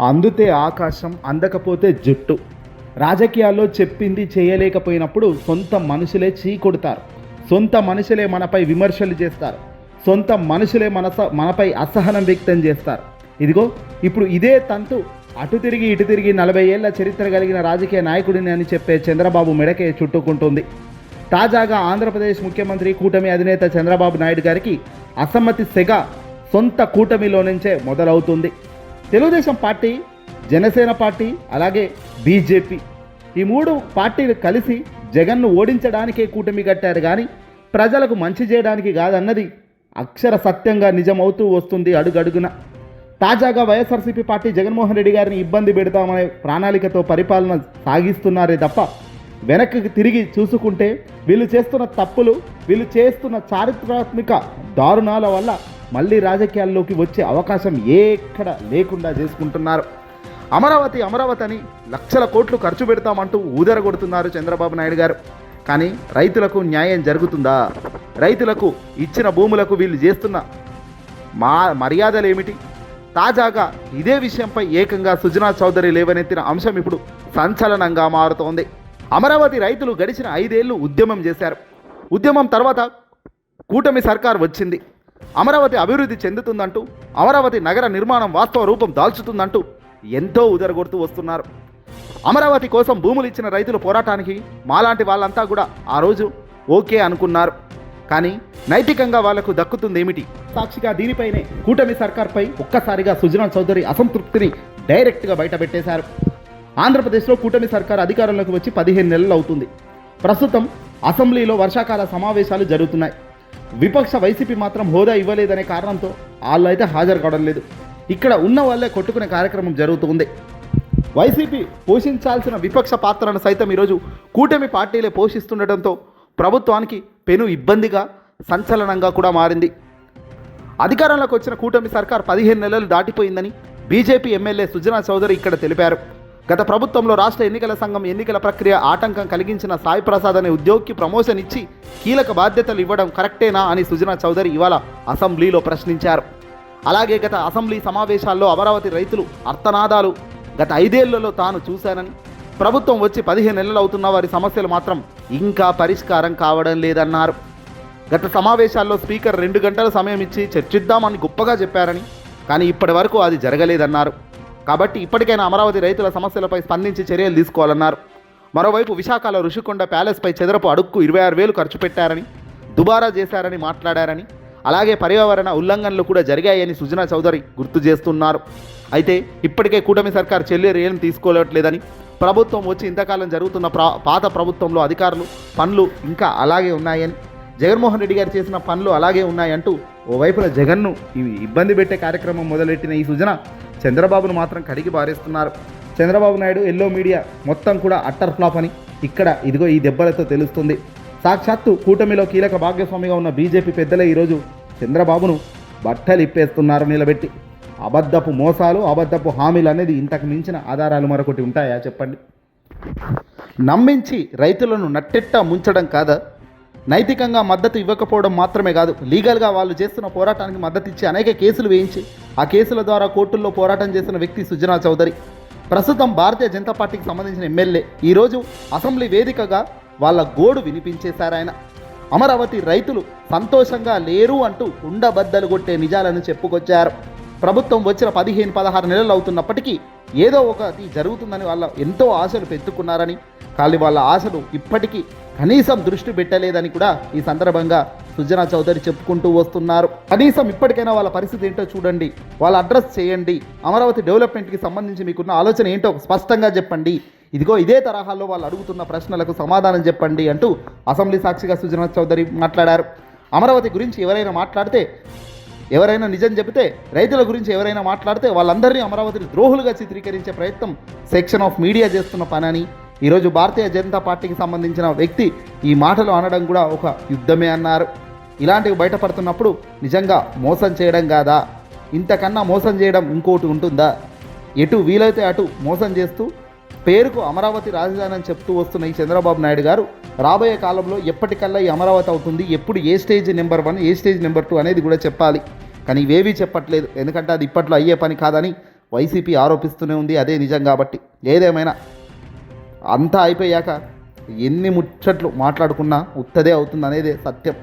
అందుతే ఆకాశం అందకపోతే జుట్టు. రాజకీయాల్లో చెప్పింది చేయలేకపోయినప్పుడు సొంత మనుషులే చీ కొడతారు. సొంత మనుషులే మనపై విమర్శలు చేస్తారు. సొంత మనుషులే మనస మనపై అసహనం వ్యక్తం చేస్తారు. ఇదిగో ఇప్పుడు ఇదే తంతు. అటు తిరిగి ఇటు తిరిగి నలభై ఏళ్ళ చరిత్ర కలిగిన రాజకీయ నాయకుడిని అని చెప్పే చంద్రబాబు మెడకే చుట్టుకుంటుంది. తాజాగా ఆంధ్రప్రదేశ్ ముఖ్యమంత్రి కూటమి అధినేత చంద్రబాబు నాయుడు గారికి అసమ్మతి సెగ సొంత కూటమిలో నుంచే మొదలవుతుంది. తెలుగుదేశం పార్టీ జనసేన పార్టీ అలాగే బీజేపీ ఈ మూడు పార్టీలు కలిసి జగన్ను ఓడించడానికే కూటమి కట్టారు కానీ ప్రజలకు మంచి చేయడానికి కాదన్నది అక్షర సత్యంగా నిజమవుతూ వస్తుంది అడుగడుగున. తాజాగా వైఎస్ఆర్సీపీ పార్టీ జగన్మోహన్ రెడ్డి గారిని ఇబ్బంది పెడతామనే ప్రణాళికతో పరిపాలన సాగిస్తున్నారే తప్ప వెనక్కి తిరిగి చూసుకుంటే వీళ్ళు చేస్తున్న తప్పులు వీళ్ళు చేస్తున్న చారిత్రాత్మక దారుణాల వల్ల మళ్ళీ రాజకీయాల్లోకి వచ్చే అవకాశం ఎక్కడ లేకుండా చేసుకుంటున్నారు. అమరావతి అమరావతి అని లక్షల కోట్లు ఖర్చు పెడతామంటూ ఊదరగొడుతున్నారు చంద్రబాబు నాయుడు గారు. కానీ రైతులకు న్యాయం జరుగుతుందా? రైతులకు ఇచ్చిన భూములకు వీళ్ళు చేస్తున్న మా మర్యాదలు ఏమిటి తాజాగా ఇదే విషయంపై ఏకంగా సుజనా చౌదరి లేవనెత్తిన అంశం ఇప్పుడు సంచలనంగా మారుతోంది. అమరావతి రైతులు గడిచిన ఐదేళ్ళు ఉద్యమం చేశారు. ఉద్యమం తర్వాత కూటమి సర్కార్ వచ్చింది. అమరావతి అభివృద్ధి చెందుతుందంటూ అమరావతి నగర నిర్మాణం వాస్తవ రూపం దాల్చుతుందంటూ ఎంతో ఉదరగొడుతూ వస్తున్నారు. అమరావతి కోసం భూములు ఇచ్చిన రైతుల పోరాటానికి మాలాంటి వాళ్ళంతా కూడా ఆ రోజు ఓకే అనుకున్నారు. కానీ నైతికంగా వాళ్ళకు దక్కుతుందేమిటి? సాక్షిగా దీనిపైనే కూటమి సర్కార్పై ఒక్కసారిగా సుజనా చౌదరి అసంతృప్తిని డైరెక్ట్గా బయటపెట్టేశారు. ఆంధ్రప్రదేశ్లో కూటమి సర్కార్ అధికారంలోకి వచ్చి పదిహేను నెలలు అవుతుంది. ప్రస్తుతం అసెంబ్లీలో వర్షాకాల సమావేశాలు జరుగుతున్నాయి. విపక్ష వైసీపీ మాత్రం హోదా ఇవ్వలేదనే కారణంతో వాళ్ళు అయితే హాజరు కావడం లేదు. ఇక్కడ ఉన్న వాళ్ళే కొట్టుకునే కార్యక్రమం జరుగుతుంది. వైసీపీ పోషించాల్సిన విపక్ష పాత్రను సైతం ఈరోజు కూటమి పార్టీలే పోషిస్తుండటంతో ప్రభుత్వానికి పెను ఇబ్బందిగా సంచలనంగా కూడా మారింది. అధికారంలోకి వచ్చిన కూటమి సర్కార్ పదిహేను నెలలు దాటిపోయిందని బీజేపీ ఎమ్మెల్యే సుజనా చౌదరి ఇక్కడ తెలిపారు. గత ప్రభుత్వంలో రాష్ట్ర ఎన్నికల సంఘం ఎన్నికల ప్రక్రియ ఆటంకం కలిగించిన సాయి ప్రసాద్ అనే ఉద్యోగికి ప్రమోషన్ ఇచ్చి కీలక బాధ్యతలు ఇవ్వడం కరెక్టేనా అని సుజనా చౌదరి ఇవాళ అసెంబ్లీలో ప్రశ్నించారు. అలాగే గత అసెంబ్లీ సమావేశాల్లో అమరావతి రైతులు అర్థనాదాలు గత ఐదేళ్ళలో తాను చూశానని ప్రభుత్వం వచ్చి పదిహేను నెలలు అవుతున్న వారి సమస్యలు మాత్రం ఇంకా పరిష్కారం కావడం లేదన్నారు. గత సమావేశాల్లో స్పీకర్ రెండు గంటల సమయం ఇచ్చి చర్చిద్దామని గొప్పగా చెప్పారని కానీ ఇప్పటి వరకు అది జరగలేదన్నారు. కాబట్టి ఇప్పటికైనా అమరావతి రైతుల సమస్యలపై స్పందించి చర్యలు తీసుకోవాలన్నారు. మరోవైపు విశాఖలో ఋషికొండ ప్యాలెస్పై చెదరపు అడుక్కు ఇరవై ఆరు వేలు ఖర్చు పెట్టారని దుబారా చేశారని మాట్లాడారని అలాగే పర్యావరణ ఉల్లంఘనలు కూడా జరిగాయని సుజనా చౌదరి గుర్తు చేస్తున్నారు. అయితే ఇప్పటికే కూటమి సర్కార్ చెల్లెరు ఏం తీసుకోలేట్లేదని ప్రభుత్వం వచ్చి ఇంతకాలం జరుగుతున్న ప్రా పాత ప్రభుత్వంలో అధికారులు పనులు ఇంకా అలాగే ఉన్నాయని జగన్మోహన్ రెడ్డి గారు చేసిన పనులు అలాగే ఉన్నాయంటూ ఓవైపున జగన్ను ఇవి ఇబ్బంది పెట్టే కార్యక్రమం మొదలెట్టిన ఈ సుజన చంద్రబాబును మాత్రం కడిగి పారేస్తున్నారు. చంద్రబాబు నాయుడు ఎల్లో మీడియా మొత్తం కూడా అట్టర్ ఫ్లాప్ అని ఇక్కడ ఇదిగో ఈ దెబ్బలతో తెలుస్తుంది. సాక్షాత్తు కూటమిలో కీలక భాగస్వామిగా ఉన్న బీజేపీ పెద్దలే ఈరోజు చంద్రబాబును బట్టలు ఇప్పేస్తున్నారు నిలబెట్టి. అబద్ధపు మోసాలు అబద్ధపు హామీలు అనేది ఇంతకు మించిన ఆధారాలు మరొకటి ఉంటాయా చెప్పండి? నమ్మించి రైతులను నట్టెట్ట ముంచడం కాదా? నైతికంగా మద్దతు ఇవ్వకపోవడం మాత్రమే కాదు లీగల్గా వాళ్ళు చేస్తున్న పోరాటానికి మద్దతు ఇచ్చి అనేక కేసులు వేయించి ఆ కేసుల ద్వారా కోర్టుల్లో పోరాటం చేసిన వ్యక్తి సుజనా చౌదరి. ప్రస్తుతం భారతీయ జనతా పార్టీకి సంబంధించిన ఎమ్మెల్యే. ఈరోజు అసెంబ్లీ వేదికగా వాళ్ళ గోడు వినిపించేశారు ఆయన. అమరావతి రైతులు సంతోషంగా లేరు అంటూ ఉండబద్దలు కొట్టే నిజాలను చెప్పుకొచ్చారు. ప్రభుత్వం వచ్చిన పదిహేను పదహారు నెలలు అవుతున్నప్పటికీ ఏదో ఒకటి జరుగుతుందని వాళ్ళ ఎంతో ఆశలు పెట్టుకున్నారని కానీ వాళ్ళ ఆశలు ఇప్పటికీ కనీసం దృష్టి పెట్టలేదని కూడా ఈ సందర్భంగా సుజనా చౌదరి చెప్పుకుంటూ వస్తున్నారు. కనీసం ఇప్పటికైనా వాళ్ళ పరిస్థితి ఏంటో చూడండి. వాళ్ళ అడ్రస్ చేయండి. అమరావతి డెవలప్మెంట్కి సంబంధించి మీకున్న ఆలోచన ఏంటో స్పష్టంగా చెప్పండి. ఇదిగో ఇదే తరహాలో వాళ్ళు అడుగుతున్న ప్రశ్నలకు సమాధానం చెప్పండి అంటూ అసెంబ్లీ సాక్షిగా సుజనా చౌదరి మాట్లాడారు. అమరావతి గురించి ఎవరైనా మాట్లాడితే ఎవరైనా నిజం చెబితే రైతుల గురించి ఎవరైనా మాట్లాడితే వాళ్ళందరినీ అమరావతిని ద్రోహులుగా చిత్రీకరించే ప్రయత్నం సెక్షన్ ఆఫ్ మీడియా చేస్తున్న పనని ఈరోజు భారతీయ జనతా పార్టీకి సంబంధించిన వ్యక్తి ఈ మాటలు అనడం కూడా ఒక యుద్ధమే అన్నారు. ఇలాంటివి బయటపడుతున్నప్పుడు నిజంగా మోసం చేయడం కాదా? ఇంతకన్నా మోసం చేయడం ఇంకోటి ఉంటుందా? ఎటు వీలైతే అటు మోసం చేస్తూ పేరుకు అమరావతి రాజధాని అని చెప్తూ వస్తున్న ఈ చంద్రబాబు నాయుడు గారు రాబోయే కాలంలో ఎప్పటికల్లా ఈ అమరావతి అవుతుంది ఎప్పుడు ఏ స్టేజ్ నెంబర్ వన్ ఏ స్టేజ్ నెంబర్ టూ అనేది కూడా చెప్పాలి. కానీ ఇవేవీ చెప్పట్లేదు. ఎందుకంటే అది ఇప్పట్లో అయ్యే పని కాదని వైసీపీ ఆరోపిస్తూనే ఉంది. అదే నిజం కాబట్టి. ఏదేమైనా అంతా అయిపోయాక ఎన్ని ముచ్చట్లు మాట్లాడుకున్నా ఉత్తదే అవుతుంది అనేది సత్యం.